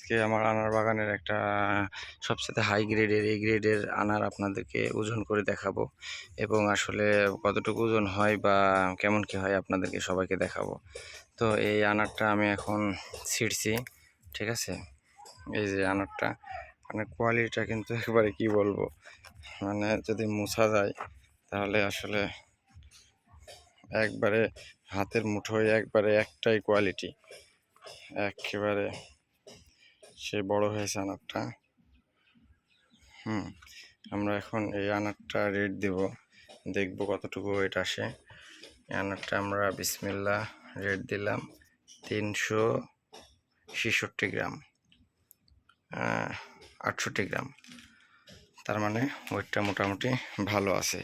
আজকে আমার আনার বাগানের একটা সবচেয়ে হাই গ্রেডের এই গ্রেডের আনার আপনাদেরকে ওজন করে দেখাবো। এবং আসলে কতটুকু ওজন হয় বা কেমন কি হয় আপনাদেরকে সবাইকে দেখাবো। তো এই আনারটা আমি এখন ছিঁড়ছি, ঠিক আছে? এই যে আনারটা মানে কোয়ালিটিটা কিন্তু একেবারে কি বলব? মানে যদি মোছা যায়, তাহলে আসলে একবারে হাতের মুঠোয় একবারে একটাই কোয়ালিটি একেবারে সে বড় হয়েছে আনারটা। হুম, আমরা এখন এই আনারটা রেট দেব। দেখব কতটুকু ওয়েট আসে। আনারটা আমরা বিসমিল্লা রেট দিলাম তিনশো ছেষট্টি গ্রাম আটষট্টি গ্রাম। তার মানে ওয়েটটা মোটামুটি ভালো আছে।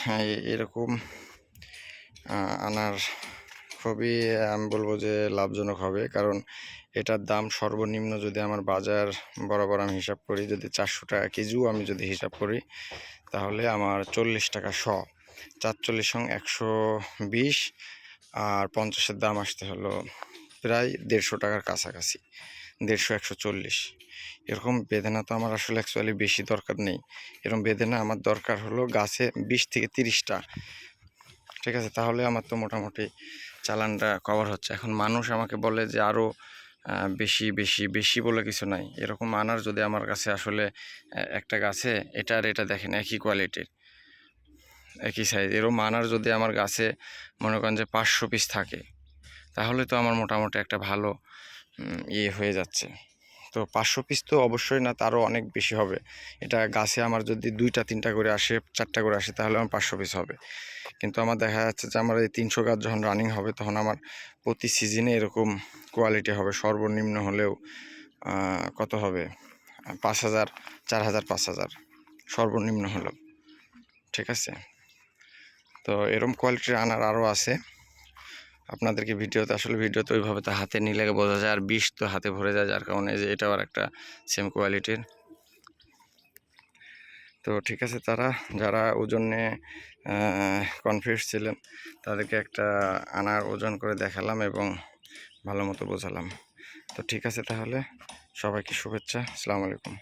হ্যাঁ এরকম আনার খুবই, আমি বলব যে লাভজনক হবে। কারণ এটার দাম সর্বনিম্ন যদি আমার বাজার বরাবর আমি হিসাব করি, যদি চারশো টাকা কেজিও আমি যদি হিসাব করি, তাহলে আমার চল্লিশ টাকা শ। চারচল্লিশ সং একশো বিশ আর পঞ্চাশের দাম আসতে হলো প্রায় দেড়শো টাকার কাছাকাছি, দেড়শো একশো চল্লিশ। এরকম বেদনা তো আমার আসলে অ্যাকচুয়ালি বেশি দরকার নেই। এরকম বেদনা আমার দরকার হলো গাছে বিশ থেকে তিরিশটা। ঠিক আছে? তাহলে আমার তো মোটামুটি চালানটা কভার হচ্ছে। এখন মানুষ আমাকে বলে যে আরও বেশি বেশি বেশি বলে কিছু নাই। এরকম আনার যদি আমার কাছে আসলে একটা গাছে, এটা আর এটা দেখেন, একই কোয়ালিটির একই সাইজ এরকম আনার যদি আমার গাছে মনে করেন যে পাঁচশো পিস থাকে, তাহলে তো আমার মোটামুটি একটা ভালো ইয়ে হয়ে যাচ্ছে। তো পাঁচশো পিস তো অবশ্যই না, তারও অনেক বেশি হবে। এটা গাছে আমার যদি দুইটা, তিনটা করে আসে, চারটা করে আসে, তাহলে আমার পাঁচশো পিস হবে। কিন্তু আমার দেখা যাচ্ছে যে আমার এই তিনশো গাছ যখন রানিং হবে, তখন আমার প্রতি সিজনে এরকম কোয়ালিটি হবে। সর্বনিম্ন হলেও কত হবে? পাঁচ হাজার, চার হাজার, পাঁচ হাজার সর্বনিম্ন হলেও ঠিক আছে? তো এরকম কোয়ালিটির আনার আরও আছে। আপনাদেরকে ভিডিওতে, আসলে ভিডিওতে ওইভাবে তো হাতে নিলে বোঝা যায়, আর বিষ তো হাতে ভরে যায়, যার কারণে যে এটাও আর একটা সেম কোয়ালিটির তো ঠিক আছে, তারা যারা ওজনে কনফিউজ ছিলেন, তাদেরকে একটা আনার ওজন করে দেখালাম এবং ভালো মতো বোঝালাম। তো ঠিক আছে তাহলে, সবাইকে শুভেচ্ছা, আসসালামু আলাইকুম।